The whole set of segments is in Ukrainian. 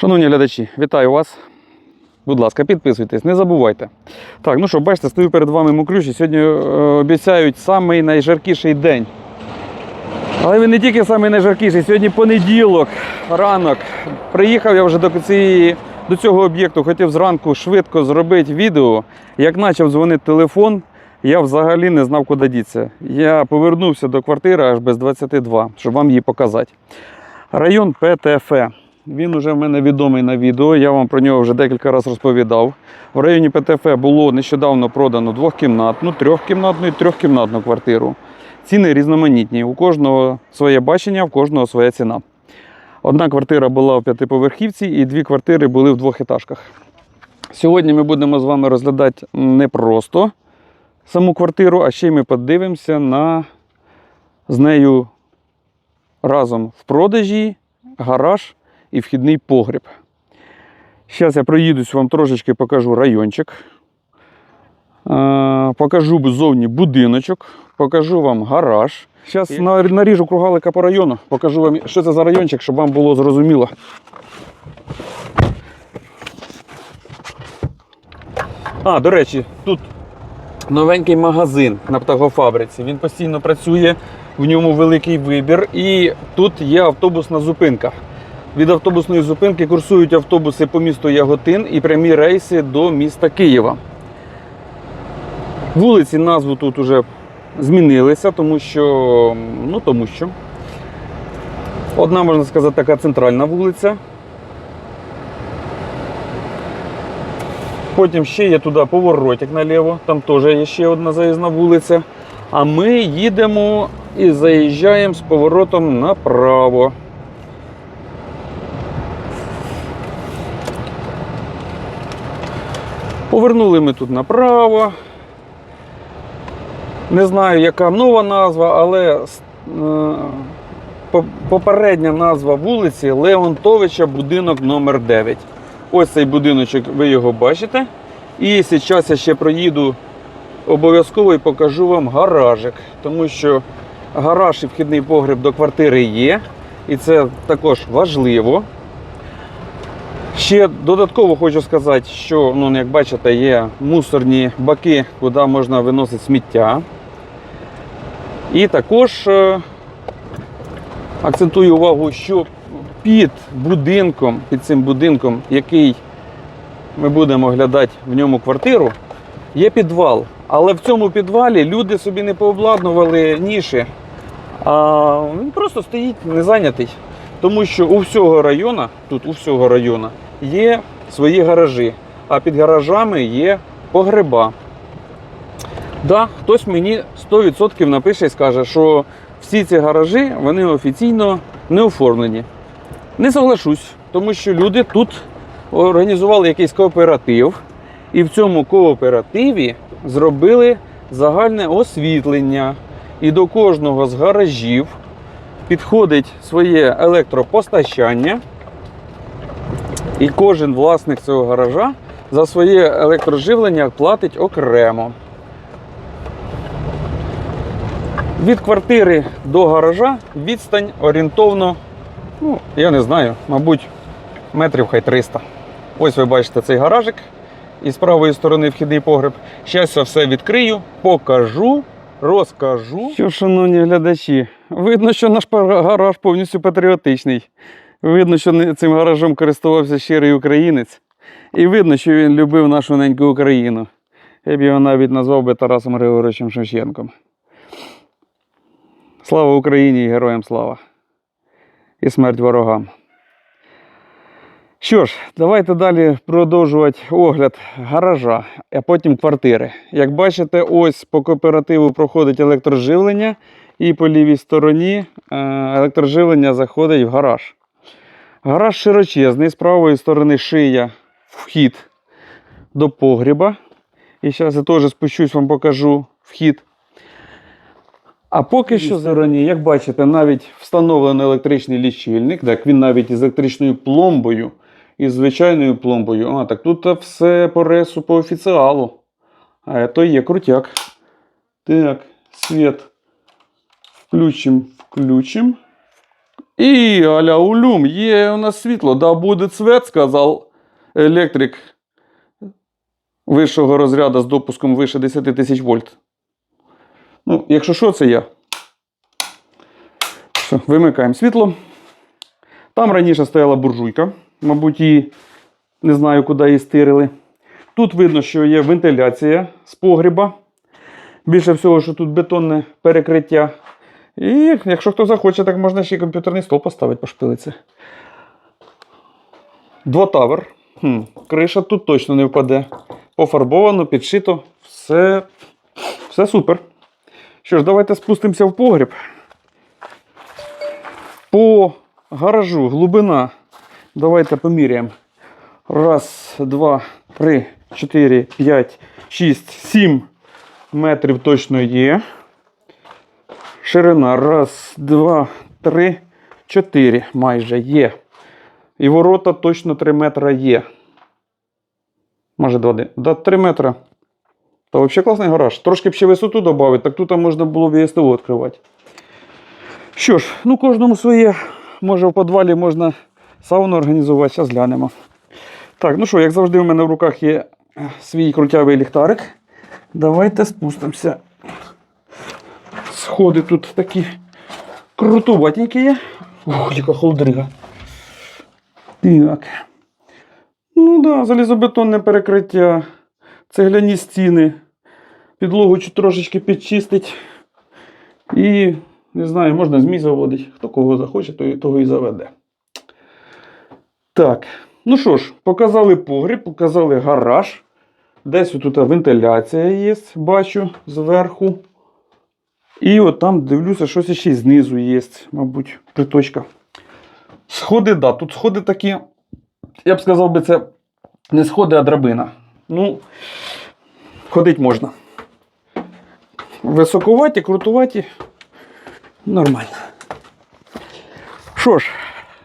Шановні глядачі, вітаю вас. Будь ласка, підписуйтесь, не забувайте. Так, ну що, бачите, стою перед вами мокрюші. Сьогодні е, обіцяють самий найжаркіший день. Але він не тільки самий найжаркіший, сьогодні понеділок, ранок. Приїхав я вже до, цієї, до цього об'єкту, хотів зранку швидко зробити відео. Як почав дзвонити телефон, я взагалі не знав, куди дітися. Я повернувся до квартири аж без 22, щоб вам її показати. Район ПТФ. Він уже в мене відомий на відео. Я вам про нього вже декілька разів розповідав. В районі ПТФ було нещодавно продано двохкімнатну, трьохкімнатну і трьохкімнатну квартиру. Ціни різноманітні. У кожного своє бачення, в кожного своя ціна. Одна квартира була в п'ятиповерхівці, і дві квартири були в двохетажках. Сьогодні ми будемо з вами розглядати не просто саму квартиру, а ще й ми подивимося на з нею разом в продажі, гараж і вхідний погріб. Зараз я проїдусь, вам трошечки покажу райончик. Е, Покажу ззовні будиночок, покажу вам гараж. Зараз наріжу кругалика по району, покажу вам, що це за райончик, щоб вам було зрозуміло. А, до речі, тут новенький магазин на птахофабриці. Він постійно працює, в ньому великий вибір. І тут є автобусна зупинка. Від автобусної зупинки курсують автобуси по місту Яготин і прямі рейси до міста Києва. Вулиці назву тут уже змінилися, тому що, ну, тому що одна, можна сказати, така центральна вулиця. Потім ще є туди поворотик наліво, там теж є ще одна заїзна вулиця. А ми їдемо і заїжджаємо з поворотом направо. Повернули ми тут направо. Не знаю, яка нова назва, але е, попередня назва вулиці Леонтовича, будинок номер 9 Ось цей будиночок, ви його бачите. І зараз я ще проїду обов'язково і покажу вам гаражик, тому що гараж і вхідний погреб до квартири є, і це також важливо. Ще додатково хочу сказати, що, ну, як бачите, є мусорні баки, куди можна виносити сміття. І також е, акцентую увагу, що під будинком, під цим будинком, який ми будемо оглядати в ньому квартиру, є підвал. Але в цьому підвалі люди собі не пообладнували ніші, а він просто стоїть незайнятий. Тому що у всього району, тут у всього району, є свої гаражі, а під гаражами є погреба. Да, хтось мені 100% напише і скаже, що всі ці гаражі вони офіційно не оформлені. Не соглашусь, тому що люди тут організували якийсь кооператив, і в цьому кооперативі зробили загальне освітлення. І до кожного з гаражів підходить своє електропостачання, і кожен власник цього гаража за своє електроживлення платить окремо. Від квартири до гаража відстань орієнтовно, ну, я не знаю, мабуть, метрів хай 300. Ось ви бачите цей гаражик. І з правої сторони вхідний погреб. Зараз я все відкрию, покажу, розкажу. Що, шановні глядачі, видно, що наш гараж повністю патріотичний. Видно, що цим гаражом користувався щирий українець. І видно, що він любив нашу неньку Україну. Я б його навіть назвав би Тарасом Григоровичем Шевченком. Слава Україні і героям слава! І смерть ворогам! Що ж, давайте далі продовжувати огляд гаража, а потім квартири. Як бачите, ось по кооперативу проходить електроживлення, і по лівій стороні е, електроживлення заходить в гараж. Гараж широчезний, з правої сторони шия вхід до погріба. І зараз я теж спущусь, вам покажу вхід. А поки що стороні, як бачите, навіть встановлений електричний лічильник, так він навіть із електричною пломбою, із звичайною пломбою. А, так тут все по ресу по офіціалу. А то є крутяк. Так, світ. Включимо, включимо. І аля улюм, є у нас світло. Да буде цвет, сказав електрик вищого розряду з допуском вище 10 тисяч вольт. Ну, якщо що, це я. Все, вимикаємо світло. Там раніше стояла буржуйка. Мабуть, її не знаю, куди її стирили. Тут видно, що є вентиляція з погріба. Більше всього, що тут бетонне перекриття. І якщо хто захоче, так можна ще й комп'ютерний стол поставити, пошпилиться. Двотавер. Хм, криша тут точно не впаде. Пофарбовано, підшито. Все, все супер. Що ж, давайте спустимося в погріб. По гаражу глибина. Давайте поміряємо. Раз, два, три, чотири, п'ять, шість, сім метрів точно є. Ширина. Раз, два, три, чотири майже є. І ворота точно 3 метра є. Може 2 Да, 3 метра. Та взагалі класний гараж. Трошки б ще висоту додати, так тут можна було б і відкривати. Що ж, ну кожному своє. Може в підвалі можна сауну організувати, зараз глянемо. Так, ну що, як завжди, у мене в руках є е, свій крутявий ліхтарик. Давайте спустимося. Сходи тут такі крутуватенькі є. Ух, яка холодрига. Так. Ну да, залізобетонне перекриття, цегляні стіни, підлогу трошечки підчистить. І, не знаю, можна змій заводити. Хто кого захоче, той того і заведе. Так, ну що ж, показали погріб, показали гараж. Десь тут вентиляція є, бачу, зверху. І от там дивлюся, щось ще й знизу є, мабуть, приточка. Сходи, да, тут сходи такі, я б сказав би, це не сходи, а драбина. Ну, ходить можна. Високуваті, крутуваті. Нормально. Що ж,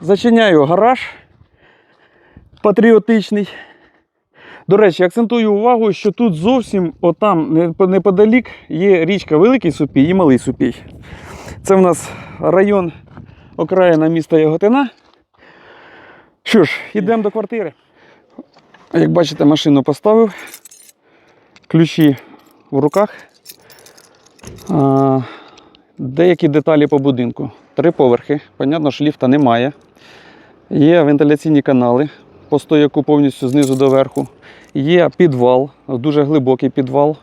зачиняю гараж патріотичний. До речі, акцентую увагу, що тут зовсім отам неподалік є річка Великий Супій і Малий Супій. Це в нас район окраїна міста Яготина. Що ж, йдемо до квартири. Як бачите, машину поставив, ключі в руках. А, деякі деталі по будинку. Три поверхи. Понятно, що ліфта немає. Є вентиляційні канали по стояку повністю знизу до верху. Є підвал, дуже глибокий підвал.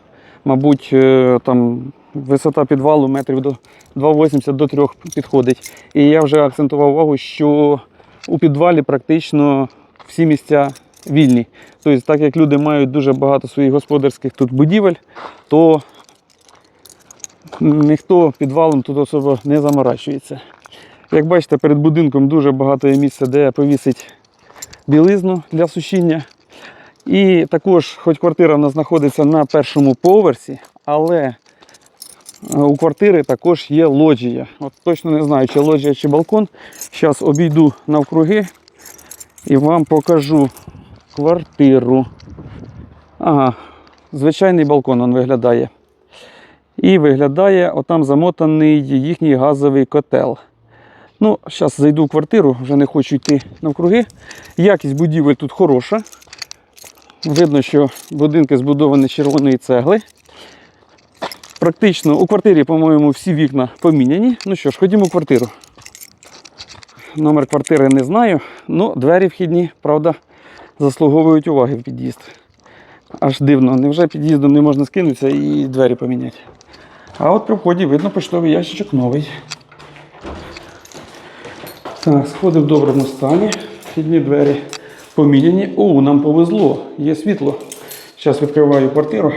Мабуть, е, там висота підвалу метрів до 2,80 до 3 підходить. І я вже акцентував увагу, що у підвалі практично всі місця вільні. Тобто, так як люди мають дуже багато своїх господарських тут будівель, то ніхто підвалом тут особо не заморачується. Як бачите, перед будинком дуже багато є місця, де повісить білизну для сушіння. І також, хоч квартира в нас знаходиться на першому поверсі, але е, у квартири також є лоджія. От точно не знаю, чи лоджія, чи балкон. Зараз обійду навкруги і вам покажу квартиру. Ага, звичайний балкон він виглядає. І виглядає отам замотаний їхній газовий котел. Ну, зараз зайду в квартиру, вже не хочу йти навкруги. Якість будівель тут хороша. Видно, що будинки збудовані з червоної цегли. Практично у квартирі, по-моєму, всі вікна поміняні. Ну що ж, ходімо в квартиру. Номер квартири не знаю, але двері вхідні, правда, заслуговують уваги в під'їзд. Аж дивно, невже під'їздом не можна скинутися і двері поміняти. А от при вході видно поштовий ящичок новий. Так, сходи в доброму стані. Вхідні двері поміняні. О, нам повезло, є світло. Зараз відкриваю квартиру.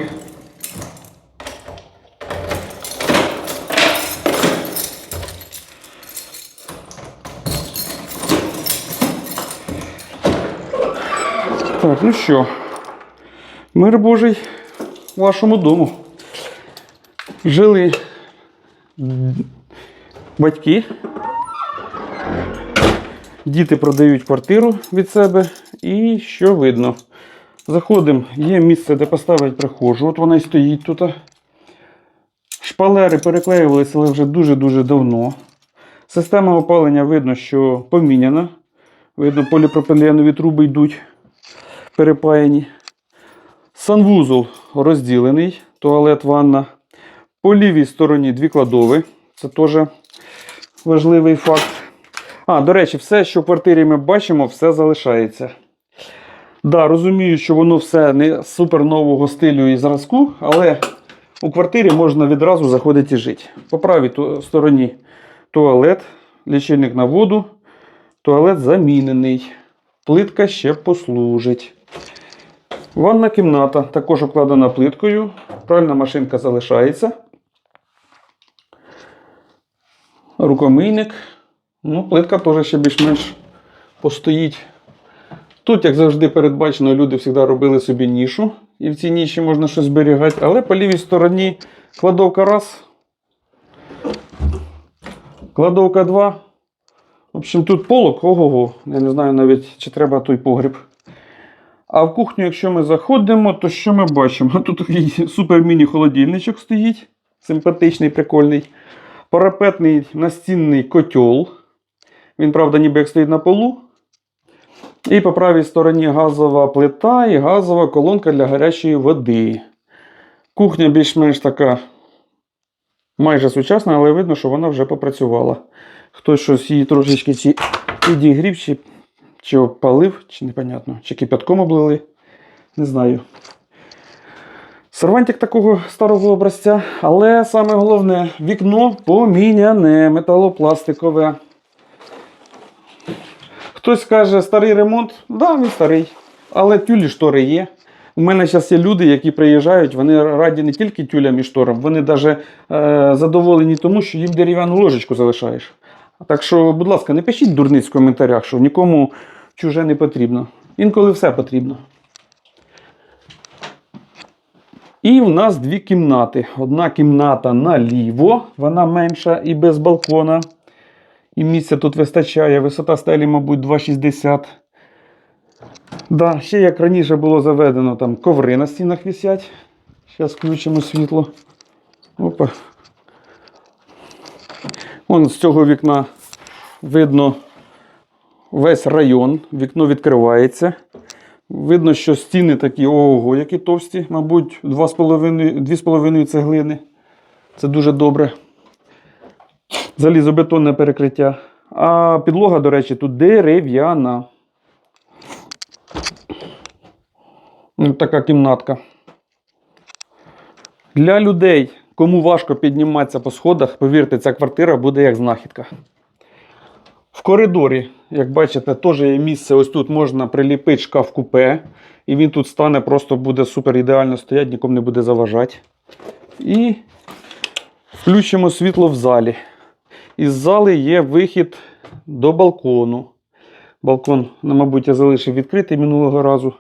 Так, ну що, мир Божий вашому дому. Жили батьки. Діти продають квартиру від себе. І що видно? Заходимо, є місце, де поставити прихожу. От вона і стоїть тут. Шпалери переклеювалися, але вже дуже-дуже давно. Система опалення видно, що поміняна. Видно, поліпропиленові труби йдуть перепаяні. Санвузол розділений, туалет, ванна. По лівій стороні дві кладови. Це теж важливий факт. А, до речі, все, що в квартирі ми бачимо, все залишається. Да, розумію, що воно все не супер нового стилю і зразку, але у квартирі можна відразу заходити і жити. По правій стороні туалет, лічильник на воду, туалет замінений. Плитка ще послужить. Ванна кімната також обкладена плиткою. Пральна машинка залишається. Рукомийник. Ну, плитка теж ще більш-менш постоїть. Тут, як завжди, передбачено, люди завжди робили собі нішу, і в цій ніші можна щось зберігати. Але по лівій стороні кладовка раз. Кладовка два. В общем, тут полок, ого-го. Я не знаю навіть, чи треба той погріб. А в кухню, якщо ми заходимо, то що ми бачимо? Тут такий супер міні-холодильничок стоїть. Симпатичний, прикольний. Парапетний настінний котел. Він, правда, ніби як стоїть на полу. І по правій стороні газова плита і газова колонка для гарячої води. Кухня більш-менш така майже сучасна, але видно, що вона вже попрацювала. Хтось щось її трошечки чи підігрів, чи, чи опалив, чи непонятно, чи кипятком облили. Не знаю. Сервантик такого старого образця, але саме головне вікно поміняне, металопластикове. Хтось каже, старий ремонт, да, він старий. Але тюлі штори є. У мене зараз є люди, які приїжджають, вони раді не тільки тюлям і шторам, вони навіть е, задоволені тому, що їм дерев'яну ложечку залишаєш. Так що, будь ласка, не пишіть дурниць в коментарях, що нікому чуже не потрібно. Інколи все потрібно. І в нас дві кімнати. Одна кімната наліво, вона менша і без балкона. І місця тут вистачає. Висота стелі, мабуть, 2,60. Да, ще як раніше було заведено, там коври на стінах висять. Зараз включимо світло. Опа. Вон з цього вікна видно весь район. Вікно відкривається. Видно, що стіни такі, ого, які товсті, мабуть, 2,5 2,5 цеглини. Це дуже добре. Залізобетонне перекриття. А підлога, до речі, тут дерев'яна. Така кімнатка. Для людей, кому важко підніматися по сходах, повірте, ця квартира буде як знахідка. В коридорі, як бачите, теж є місце. Ось тут можна приліпити шкаф купе. І він тут стане, просто буде супер ідеально стояти, нікому не буде заважати. І включимо світло в залі. Із зали є вихід до балкону. Балкон, ну, мабуть, я залишив відкритий минулого разу.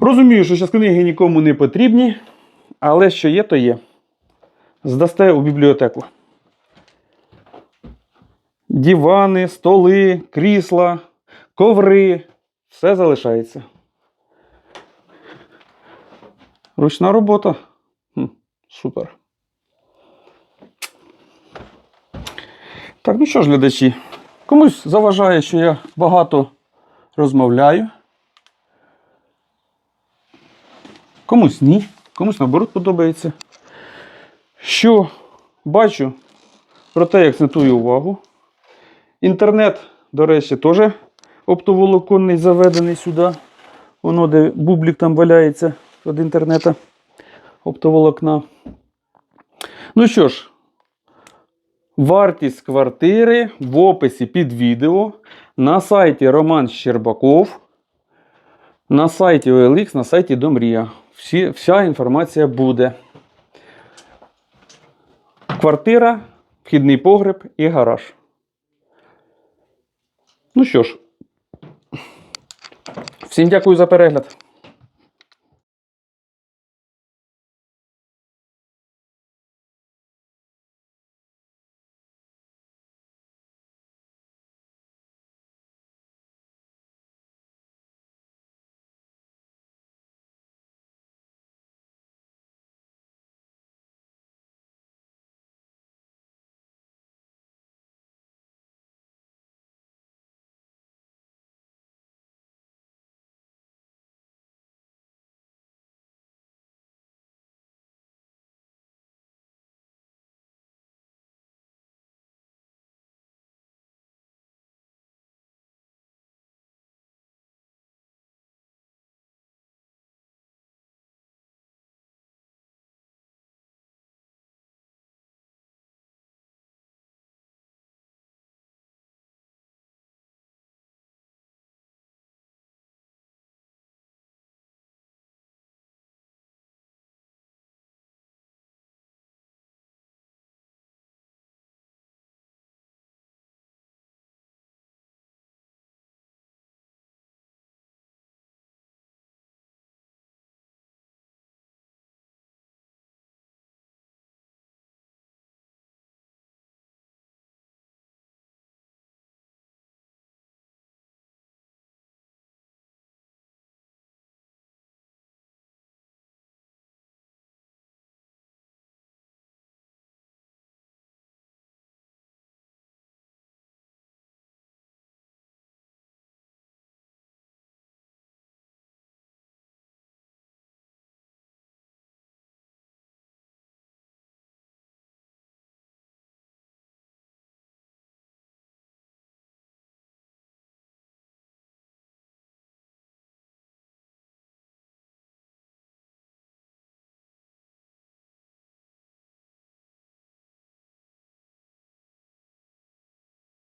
Розумію, що зараз книги нікому не потрібні, але що є, то є. Здасте у бібліотеку. Дівани, столи, крісла, коври. Все залишається. Ручна робота. Хм, супер. Так, ну що ж, глядачі, комусь заважає, що я багато розмовляю. Комусь ні, комусь наоборот подобається. Що бачу, про те, як акцентую увагу. Інтернет, до речі, теж оптоволоконний заведений сюди. Воно, де бублік там валяється від інтернету оптоволокна. Ну що ж, вартість квартири в описі під відео на сайті Роман Щербаков, на сайті OLX, на сайті Домрія. Всі, вся інформація буде. Квартира, вхідний погреб і гараж. Ну що ж, всім дякую за перегляд.